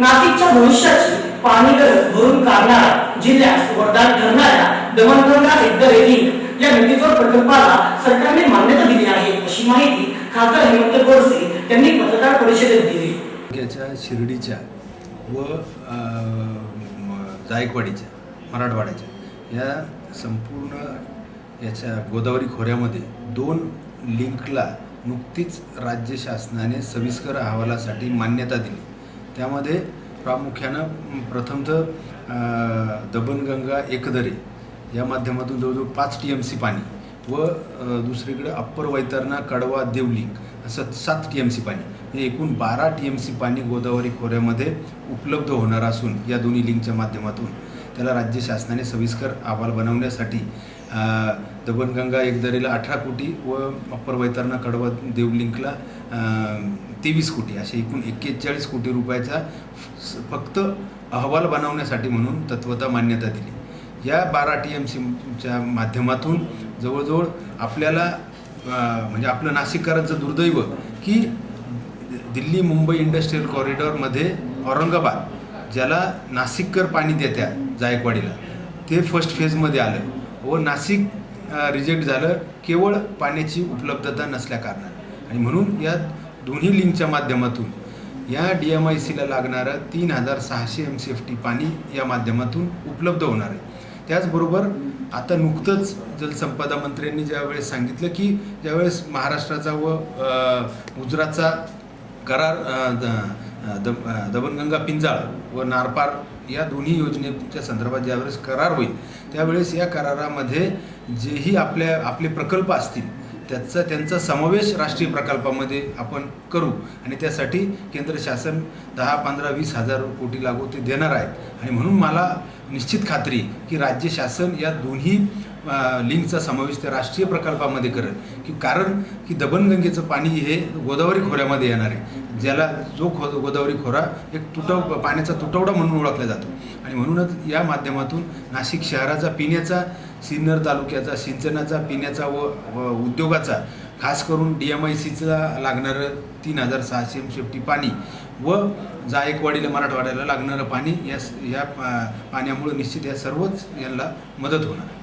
नाशिकच्या भविष्याची पाणी गरज भरून काढणारा जिल्ह्यास वरदान ठरणाऱ्या दमणगंगा हेक्टर रेलिंग या नदीजोड प्रकल्पाला सरकारने मान्यता दिली आहे अशी माहिती खासदार हेमंत गोडसे यांनी पत्रकार परिषदेत दिली. शिर्डीच्या व जायकवाडीच्या मराठवाड्याच्या या संपूर्ण याच्या गोदावरी खोऱ्यामध्ये दोन लिंकला नुकतीच राज्य शासनाने सविस्कर अहवालासाठी मान्यता दिली. त्यामध्ये प्रामुख्यानं प्रथमतः दबनगंगा एकदरे या माध्यमातून जवळजवळ पाच टी एम सी पाणी व दुसरीकडे अप्पर वैतरणा कडवा देवलिंग असं सात टी एम सी पाणी. हे एकूण बारा टी एम सी पाणी गोदावरी खोऱ्यामध्ये उपलब्ध होणार असून या दोन्ही लिंकच्या माध्यमातून त्याला राज्य शासनाने सविस्कर अहवाल बनवण्यासाठी दबनगंगा एकदरीला अठरा कोटी व अप्पर वैतरणा कडवा देवलिंकला तेवीस कोटी असे एकूण एक्केचाळीस कोटी रुपयाचा फक्त अहवाल बनवण्यासाठी म्हणून तत्वता मान्यता दिली. या बारा टी एम सीच्या माध्यमातून जवळजवळ आपल्याला म्हणजे आपलं नाशिककरांचं दुर्दैव की दिल्ली मुंबई इंडस्ट्रियल कॉरिडॉरमध्ये औरंगाबाद ज्याला नाशिककर पाणी देत्या जायकवाडीला ते फर्स्ट फेजमध्ये आलं. व नाशिक रिजेक्ट झालं केवळ पाण्याची उपलब्धता नसल्याकारणाने आणि म्हणून या दोन्ही लिंकच्या माध्यमातून या डी एम आय सीला लागणारं तीन हजार सहाशे एम सी एफ टी पाणी या माध्यमातून उपलब्ध होणार आहे. त्याचबरोबर आता नुकतंच जलसंपदा मंत्र्यांनी ज्यावेळेस सांगितलं की ज्यावेळेस महाराष्ट्राचा व गुजरातचा करार दब द- पिंजाळ व नारपार या दोन्ही योजनेच्या संदर्भात ज्यावेळेस करार होईल त्यावेळेस या करारामध्ये जेही आपल्या आपले प्रकल्प असतील त्याचा त्यांचा समावेश राष्ट्रीय प्रकल्पामध्ये आपण करू आणि त्यासाठी केंद्र शासन दहा पंधरा वीस हजार कोटी लागू ते देणार आहेत. आणि म्हणून मला निश्चित खात्री की राज्य शासन या दोन्ही लिंकचा समावेश त्या राष्ट्रीय प्रकल्पामध्ये करेल. की कारण की दबनगंगेचं पाणी हे गोदावरी खोऱ्यामध्ये येणार आहे. ज्याला जो खो गोदावरी खोरा एक तुटव पाण्याचा तुटवडा म्हणून ओळखला जातो. आणि म्हणूनच या माध्यमातून नाशिक शहराचा पिण्याचा सिन्नर तालुक्याचा सिंचनाचा पिण्याचा व उद्योगाचा खास करून डी एम आय सीचा लागणारं तीन हजार सहाशे एम शेफ्टी पाणी व जायकवाडीला मराठवाड्याला लागणारं पाणी या या पाण्यामुळं पाण्यामुळे निश्चित या सर्वच यांना मदत होणार आहे.